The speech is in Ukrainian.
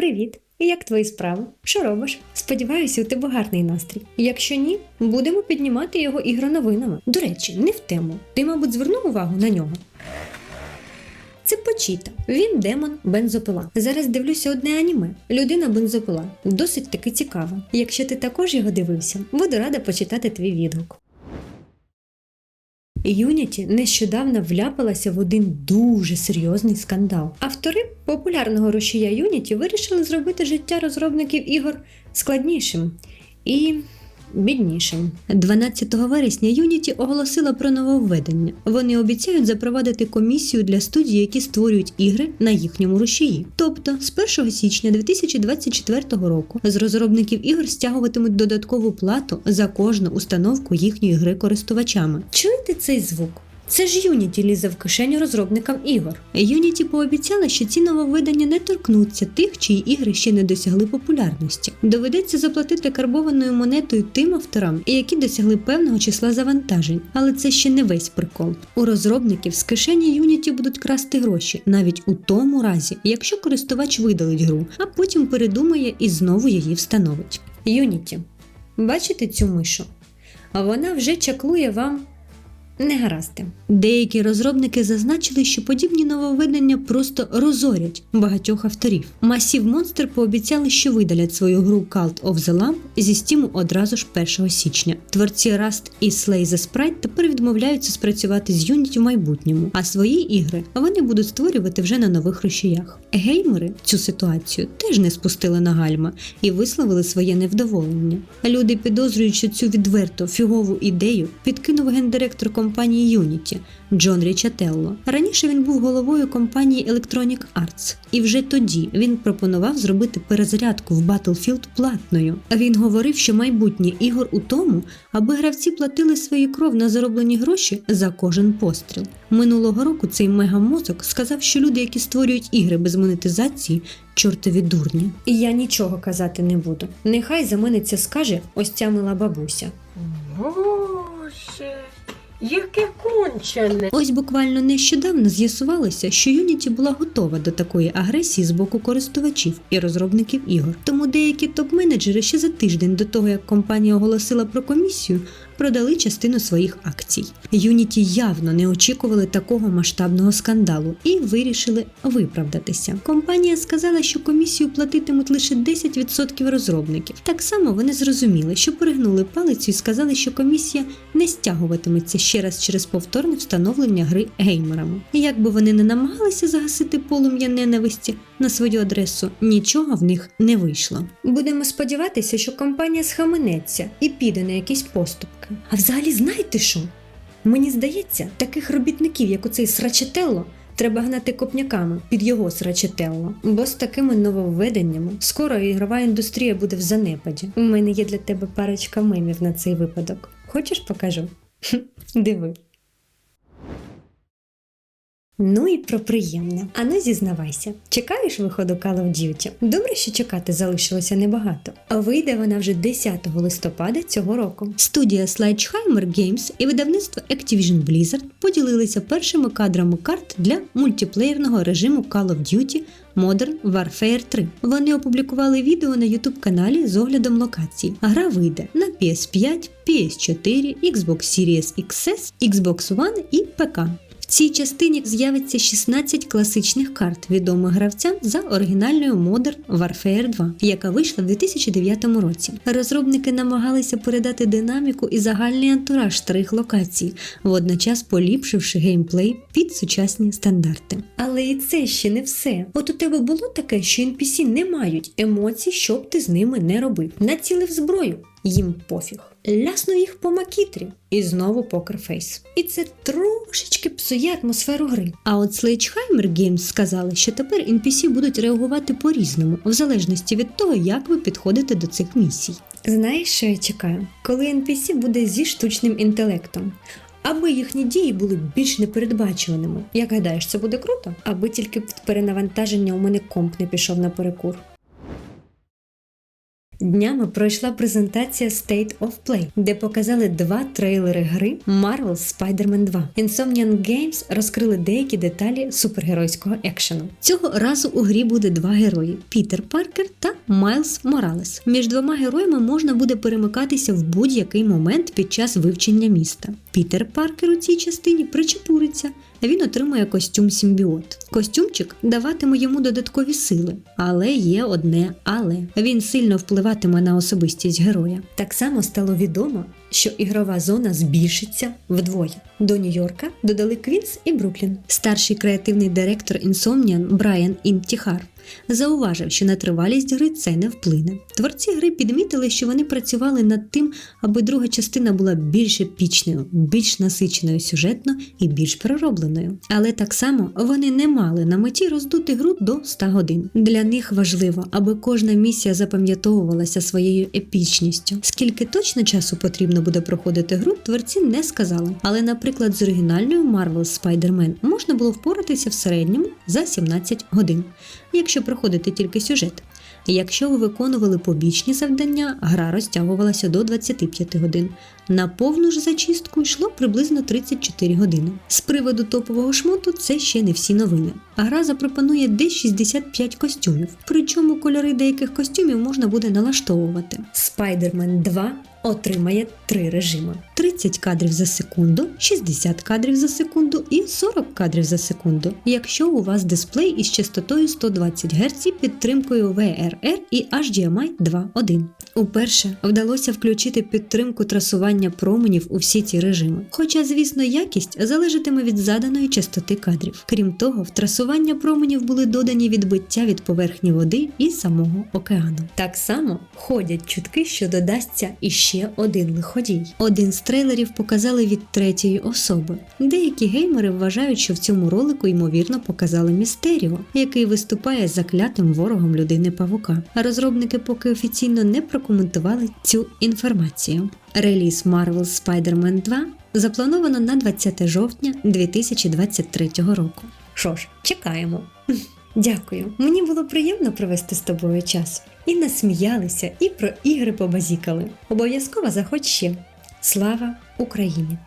Привіт! Як твої справи? Що робиш? Сподіваюся, у тебе гарний настрій. Якщо ні, будемо піднімати його ігроновинами. До речі, не в тему. Ти, мабуть, звернув увагу на нього. Це Почіта. Він демон бензопила. Зараз дивлюся одне аніме. Людина бензопила. Досить таки цікаво. Якщо ти також його дивився, буду рада почитати твій відгук. Юніті нещодавно вляпалася в один дуже серйозний скандал. Автори популярного рушія Юніті вирішили зробити життя розробників ігор складнішим і біднішим. 12 вересня Юніті оголосила про нововведення. Вони обіцяють запровадити комісію для студій, які створюють ігри на їхньому рушії. Тобто, з 1 січня 2024 року з розробників ігор стягуватимуть додаткову плату за кожну установку їхньої гри користувачами. Чуєте цей звук? Це ж Юніті лізе в кишеню розробникам ігор. Юніті пообіцяла, що ці нововведення не торкнуться тих, чиї ігри ще не досягли популярності. Доведеться заплатити карбованою монетою тим авторам, які досягли певного числа завантажень. Але це ще не весь прикол. У розробників з кишені Юніті будуть красти гроші, навіть у тому разі, якщо користувач видалить гру, а потім передумає і знову її встановить. Юніті, бачите цю мишу? А вона вже чаклує вам негаразди. Деякі розробники зазначили, що подібні нововведення просто розорять багатьох авторів. Масів Monster пообіцяли, що видалять свою гру Cult of the Lamp зі стіму одразу ж 1 січня. Творці Rust і Slay the Sprite тепер відмовляються спрацювати з Unity в майбутньому, а свої ігри вони будуть створювати вже на нових рушіях. Геймери цю ситуацію теж не спустили на гальма і висловили своє невдоволення. Люди підозрюють, що цю відверто фігову ідею підкинув гендиректор компанії Unity Джон Річателло. Раніше він був головою компанії Electronic Arts, і вже тоді він пропонував зробити перезарядку в Battlefield платною. Він говорив, що майбутнє ігор у тому, аби гравці платили свої кров на зароблені гроші за кожен постріл. Минулого року цей мегамозок сказав, що люди, які створюють ігри без монетизації, чортові дурні. І я нічого казати не буду. Нехай за мене це скаже ось ця мила бабуся. Яке кончене. Ось буквально нещодавно з'ясувалося, що Юніті була готова до такої агресії з боку користувачів і розробників ігор. Тому деякі топ-менеджери ще за тиждень до того, як компанія оголосила про комісію, продали частину своїх акцій. Unity явно не очікували такого масштабного скандалу і вирішили виправдатися. Компанія сказала, що комісію платитимуть лише 10% розробників. Так само вони зрозуміли, що перегнули палицю і сказали, що комісія не стягуватиметься ще раз через повторне встановлення гри геймерами. І як би вони не намагалися загасити полум'я ненависті на свою адресу, нічого в них не вийшло. Будемо сподіватися, що компанія схаменеться і піде на якісь поступки. А взагалі, знаєте що? Мені здається, таких робітників, як оцей срачетелло, треба гнати копняками під його срачетелло. Бо з такими нововведеннями скоро ігрова індустрія буде в занепаді. У мене є для тебе парочка мемів на цей випадок. Хочеш покажу? Диви. Ну і про приємне. Ану зізнавайся, чекаєш виходу Call of Duty? Добре, що чекати залишилося небагато. А вийде вона вже 10 листопада цього року. Студія Slideheimer Games і видавництво Activision Blizzard поділилися першими кадрами карт для мультиплеєрного режиму Call of Duty Modern Warfare 3. Вони опублікували відео на YouTube каналі з оглядом локацій. Гра вийде на PS5, PS4, Xbox Series XS, Xbox One і ПК. Цій частині з'явиться 16 класичних карт, відомих гравцям за оригінальною Modern Warfare 2, яка вийшла в 2009 році. Розробники намагалися передати динаміку і загальний антураж старих локацій, водночас поліпшивши геймплей під сучасні стандарти. Але і це ще не все. От у тебе було таке, що NPC не мають емоцій, щоб ти з ними не робив. Націлив зброю. Їм пофіг. Ляснув їх по макітрі. І знову покерфейс. І це трошечки псує атмосферу гри. А от Sledgehammer Games сказали, що тепер NPC будуть реагувати по-різному, в залежності від того, як ви підходите до цих місій. Знаєш, що я чекаю? Коли NPC буде зі штучним інтелектом. Аби їхні дії були більш непередбачуваними. Як гадаєш, це буде круто? Аби тільки від перенавантаження у мене комп не пішов на перекур. Днями пройшла презентація State of Play, де показали два трейлери гри Marvel Spider-Man 2. Insomniac Games розкрили деякі деталі супергеройського екшену. Цього разу у грі буде два герої: Пітер Паркер та Майлз Моралес. Між двома героями можна буде перемикатися в будь-який момент під час вивчення міста. Пітер Паркер у цій частині причепуриться. Він отримує костюм Сімбіот. Костюмчик даватиме йому додаткові сили, але є одне але він сильно впливатиме на особистість героя. Так само стало відомо, що ігрова зона збільшиться вдвоє. До Нью-Йорка додали Квінс і Бруклін. Старший креативний директор Інсомніан Брайан Інтіхар зауважив, що на тривалість гри це не вплине. Творці гри підмітили, що вони працювали над тим, аби друга частина була більш епічною, більш насиченою сюжетно і більш переробленою. Але так само вони не мали на меті роздути гру до 100 годин. Для них важливо, аби кожна місія запам'ятовувалася своєю епічністю. Скільки точно часу потрібно буде проходити гру, творці не сказали. Але, наприклад, з оригінальною Marvel Spider-Man можна було впоратися в середньому за 17 годин, якщо проходити тільки сюжет. Якщо ви виконували побічні завдання, гра розтягувалася до 25 годин. На повну ж зачистку йшло приблизно 34 години. З приводу топового шмоту це ще не всі новини. А гра запропонує десь 65 костюмів, причому кольори деяких костюмів можна буде налаштовувати. Spider-Man 2 отримає три режими: 30 кадрів за секунду, 60 кадрів за секунду і 40 кадрів за секунду. Якщо у вас дисплей із частотою 120 Гц підтримкою VRR і HDMI 2.1. Уперше вдалося включити підтримку трасування променів у всі ці режими. Хоча, звісно, якість залежатиме від заданої частоти кадрів. Крім того, в трасування променів були додані відбиття від поверхні води і самого океану. Так само ходять чутки, що додасться іще один лиходій. Один з трейлерів показали від третьої особи. Деякі геймери вважають, що в цьому ролику ймовірно показали Містеріо, який виступає заклятим ворогом людини павука. Розробники поки офіційно не прокоментували цю інформацію. Реліз Marvel Spider-Man 2 заплановано на 20 жовтня 2023 року. Що ж, чекаємо. Дякую. Мені було приємно провести з тобою час. І насміялися, і про ігри побазікали. Обов'язково заходь ще. Слава Україні!